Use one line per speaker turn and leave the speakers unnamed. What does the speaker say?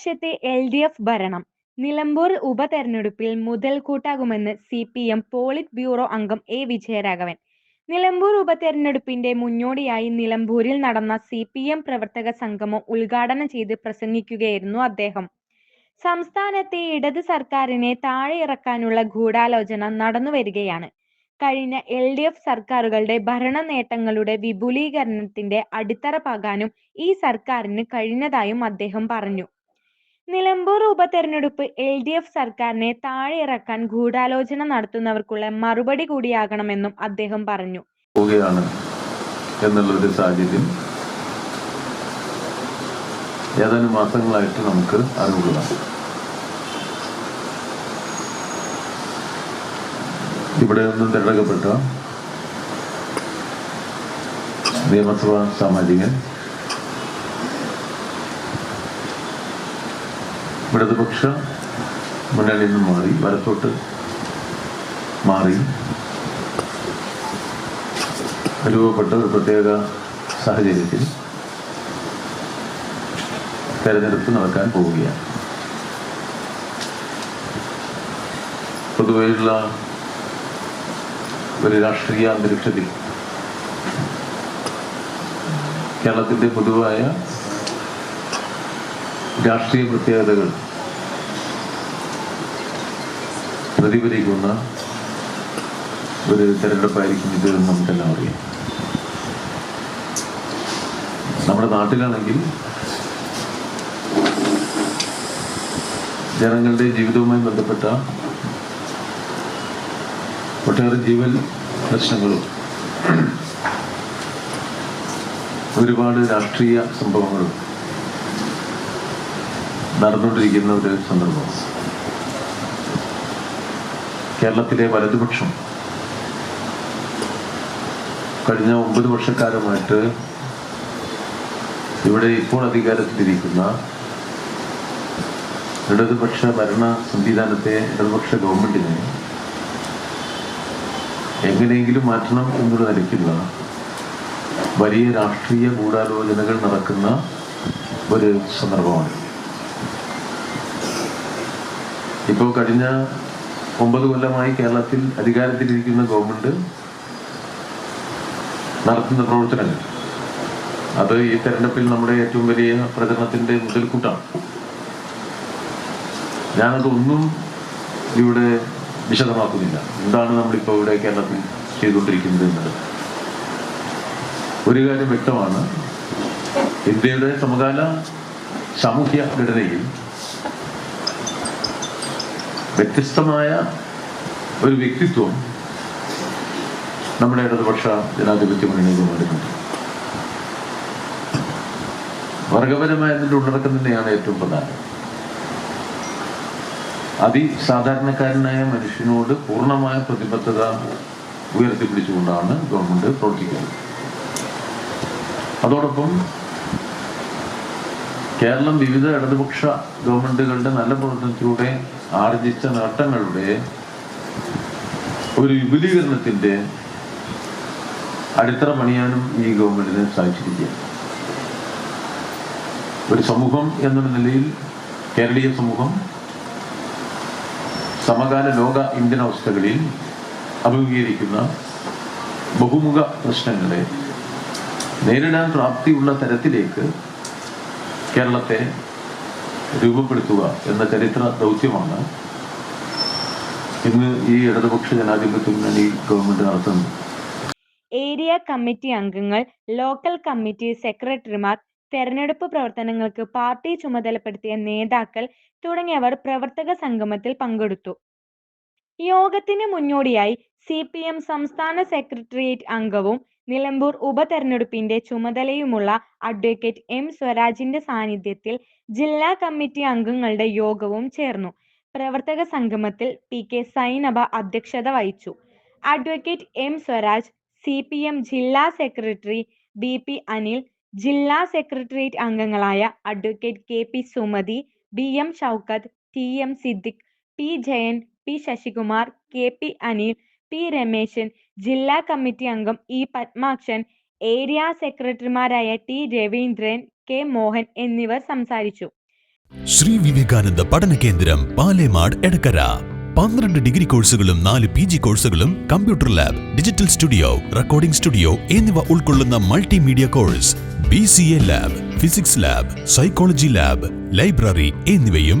വർഷത്തെ L D F ഭരണം. നിലമ്പൂർ ഉപതെരഞ്ഞെടുപ്പിൽ മുതൽക്കൂട്ടാകുമെന്ന് C P M polit bureau അംഗം എ വിജയരാഘവൻ. നിലമ്പൂർ ഉപതെരഞ്ഞെടുപ്പിന്റെ മുന്നോടിയായി നിലമ്പൂരിൽ നടന്ന സി പി എം പ്രവർത്തക സംഗമം ഉദ്ഘാടനം ചെയ്ത് പ്രസംഗിക്കുകയായിരുന്നു അദ്ദേഹം. സംസ്ഥാനത്തെ ഇടത് സർക്കാരിനെ താഴെ ഇറക്കാനുള്ള ഗൂഢാലോചന നടന്നുവരികയാണ് കഴിഞ്ഞ എൽ ഡി എഫ് സർക്കാരുകളുടെ ഭരണ നേട്ടങ്ങളുടെ വിപുലീകരണത്തിന്റെ അടിത്തറ പാകാനും ഈ സർക്കാരിന് കഴിഞ്ഞതായും അദ്ദേഹം പറഞ്ഞു. നിലമ്പൂർ ഉപതെരഞ്ഞെടുപ്പ് എൽ ഡി എഫ് സർക്കാരിനെ താഴെ ഇറക്കാൻ ഗൂഢാലോചന നടത്തുന്നവർക്കുള്ള മറുപടി കൂടിയാകണമെന്നും അദ്ദേഹം പറഞ്ഞു.
പോവുകയാണ് എന്നുള്ളൊരു സാഹചര്യം ഏതാനും മാസങ്ങളായിട്ട് നമുക്ക് അറിവുള്ളതാണ്. ഇവിടെ നിന്നും തിരഞ്ഞെടുക്കപ്പെട്ട നിയമസഭാ സാമാജികൻ ഇടതുപക്ഷ മുന്നണിയിൽ നിന്ന് മാറി വലത്തോട്ട് മാറി. രൂപപ്പെട്ട ഒരു പ്രത്യേക സാഹചര്യത്തിൽ തെരഞ്ഞെടുപ്പ് നടക്കാൻ പോവുകയാണ്. പൊതുവെയുള്ള ഒരു രാഷ്ട്രീയ അന്തരീക്ഷത്തിൽ കേരളത്തിന്റെ പൊതുവായ രാഷ്ട്രീയ പ്രത്യേകതകൾ പ്രതിഫലിക്കുന്ന ഒരു തെരഞ്ഞെടുപ്പായിരിക്കും ഇത് നമുക്കെല്ലാം അറിയാം. നമ്മുടെ നാട്ടിലാണെങ്കിൽ ജനങ്ങളുടെ ജീവിതവുമായി ബന്ധപ്പെട്ട ഒട്ടേറെ ജീവൻ പ്രശ്നങ്ങളും ഒരുപാട് രാഷ്ട്രീയ സംഭവങ്ങളും നടന്നുകൊണ്ടിരിക്കുന്ന ഒരു സന്ദർഭം. കേരളത്തിലെ വലതുപക്ഷം കഴിഞ്ഞ ഒമ്പത് വർഷക്കാലമായിട്ട് ഇവിടെ ഇപ്പോൾ അധികാരത്തിലിരിക്കുന്ന ഇടതുപക്ഷ ഭരണ സംവിധാനത്തെ ഇടതുപക്ഷ ഗവൺമെന്റിനെ എങ്ങനെയെങ്കിലും മാറ്റണം എന്നുള്ള നിലയ്ക്കുള്ള വലിയ രാഷ്ട്രീയ ഗൂഢാലോചനകൾ നടക്കുന്ന ഒരു സന്ദർഭമാണ്. ഇപ്പോൾ കഴിഞ്ഞ ഒമ്പത് കൊല്ലമായി കേരളത്തിൽ അധികാരത്തിലിരിക്കുന്ന ഗവൺമെന്റ് നടത്തുന്ന പ്രവർത്തനങ്ങൾ. അത് ഈ തെരഞ്ഞെടുപ്പിൽ നമ്മുടെ ഏറ്റവും വലിയ പ്രചരണത്തിന്റെ മുതൽക്കൂട്ടാണ്. ഞാനത് ഒന്നും ഇവിടെ വിശദമാക്കുന്നില്ല. എന്താണ് നമ്മളിപ്പോൾ ഇവിടെ കേരളത്തിൽ ചെയ്തുകൊണ്ടിരിക്കുന്നത് എന്നത്. ഒരു കാര്യം വ്യക്തമാണ്. ഇന്ത്യയുടെ സമകാല സാമൂഹ്യ ഘടനയിൽ വ്യത്യസ്തമായ ഒരു വ്യക്തിത്വം നമ്മുടെ ഇടതുപക്ഷ ജനാധിപത്യ മുന്നണി ഗവൺമെന്റിനുണ്ട് വർഗപരമായ അതിന്റെ ഉള്ളടക്കം തന്നെയാണ് ഏറ്റവും പ്രധാനം. അതിസാധാരണക്കാരനായ മനുഷ്യനോട് പൂർണമായ പ്രതിബദ്ധത ഉയർത്തിപ്പിടിച്ചുകൊണ്ടാണ് ഗവൺമെന്റ് പ്രവർത്തിക്കുന്നത്. അതോടൊപ്പം കേരളം വിവിധ ഇടതുപക്ഷ ഗവൺമെന്റുകളുടെ നല്ല പ്രവർത്തനത്തിലൂടെ ആർജിച്ച നേട്ടങ്ങളുടെ ഒരു വിപുലീകരണത്തിന്റെ അടിത്തറ പണിയാനും ഈ ഗവൺമെന്റിന് സാധിച്ചിരിക്കുകയാണ്. ഒരു സമൂഹം എന്നുള്ള നിലയിൽ കേരളീയ സമൂഹം സമകാല ലോക ഇന്ത്യൻ അവസ്ഥകളിൽ അഭിമുഖീകരിക്കുന്ന ബഹുമുഖ പ്രശ്നങ്ങളെ നേരിടാൻ പ്രാപ്തിയുള്ള തരത്തിലേക്ക് കേരളത്തെ രൂപപ്പെടുത്തുക എന്ന ചരിത്ര ദൗത്യമാണ്. ഇന്ന് ഈ ഇടതുപക്ഷ ജനാധിപത്യ മുന്നണി ഗവൺമെന്റ് നടത്തുന്നത്
ഏരിയ കമ്മിറ്റി അംഗങ്ങൾ ലോക്കൽ കമ്മിറ്റി സെക്രട്ടറിമാർ തെരഞ്ഞെടുപ്പ് പ്രവർത്തനങ്ങൾക്ക് പാർട്ടി ചുമതലപ്പെടുത്തിയ നേതാക്കൾ തുടങ്ങിയവർ പ്രവർത്തക സംഗമത്തിൽ പങ്കെടുത്തു. യോഗത്തിന് മുന്നോടിയായി സി പി എം സംസ്ഥാന സെക്രട്ടേറിയറ്റ് അംഗവും നിലമ്പൂർ ഉപതെരഞ്ഞെടുപ്പിന്റെ ചുമതലയുമുള്ള അഡ്വക്കേറ്റ് എം സ്വരാജിന്റെ സാന്നിധ്യത്തിൽ ജില്ലാ കമ്മിറ്റി അംഗങ്ങളുടെ യോഗവും ചേർന്നു. പ്രവർത്തക സംഗമത്തിൽ പി കെ സൈനബ അധ്യക്ഷത വഹിച്ചു. Advocate M Swaraj C P M ജില്ലാ സെക്രട്ടറി ബി പി അനിൽ ജില്ലാ സെക്രട്ടേറിയറ്റ് അംഗങ്ങളായ advocate K P Sumathi B M Shoukath T M Siddique P Jayan P Sasikumar K P Anil P Rameshan ജില്ലാ committee അംഗം E Padmakshan area സെക്രട്ടറിമാരായ T Raveendran K Mohan എന്നിവർ സംസാരിച്ചു.
ശ്രീ വിവേകാനന്ദ പഠന കേന്ദ്രം പാലേമാട് എടക്കര. പന്ത്രണ്ട് ഡിഗ്രി കോഴ്സുകളും നാല് പി ജി കോഴ്സുകളും computer lab digital studio recording studio എന്നിവ ഉൾക്കൊള്ളുന്ന multimedia course B C A lab physics lab psychology lab library എന്നിവയും